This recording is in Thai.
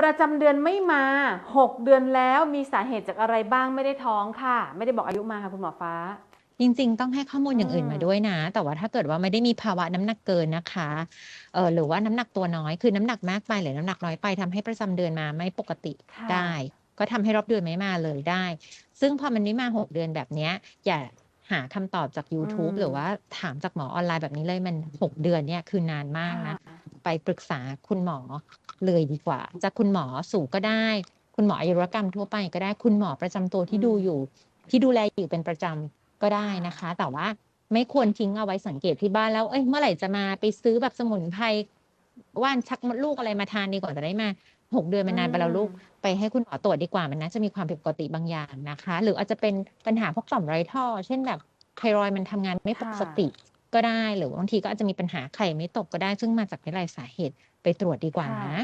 ประจำเดือนไม่มา 6 เดือนแล้วมีสาเหตุจากอะไรบ้างไม่ได้ท้องค่ะ ไม่ได้บอกอายุมาค่ะคุณหมอฟ้า จริง ๆ ต้องให้ข้อมูลอย่างอื่นอืมมาด้วยนะ แต่ว่าถ้าเกิดว่าไม่ได้มีภาวะน้ำหนักเกินนะคะเออหรือว่าน้ำหนักตัวน้อยคือน้ำหนักมากไปหรือน้ำหนักน้อยไปทำให้ประจำเดือนมาไม่ปกติค่ะ ได้ ก็ทำให้รอบเดือนไม่มาเลยได้ ซึ่งพอมันไม่มาหกเดือนแบบเนี้ยอย่าหาคำตอบจาก YouTube อืม หรือว่าถามจากหมอออนไลน์แบบนี้เลยมันหกเดือนเนี่ยคือนานมากนะค่ะ ไปปรึกษาคุณหมอเลยดีกว่าจะคุณหมอสูก็ได้ คุณหมออายุรกรรมทั่วไปก็ได้คุณหมอประจำตัวที่อืมดูอยู่ ที่ดูแลอยู่เป็นประจำก็ได้นะคะ แต่ว่าไม่ควรทิ้งเอาไว้สังเกตที่บ้านแล้วเอ้ยเมื่อไหร่จะมาไปซื้อแบบสมุนไพรว่านชักมดลูกอะไรมาทานดีกว่าจะได้มาหกเดือนมันนานไปแล้วลูกไปให้คุณหมอตรวจดีกว่ามันน่าจะมีความผิดปกติบางอย่างนะคะ หรืออาจจะเป็นปัญหาพวกต่อมไรท่อ เช่นแบบไทรอยด์มันทำงานไม่ปกติ ก็ได้ หรือบางทีก็อาจจะมีปัญหาไข่ไม่ตกก็ได้ ซึ่งมาจากหลายสาเหตุไปตรวจดีกว่านะ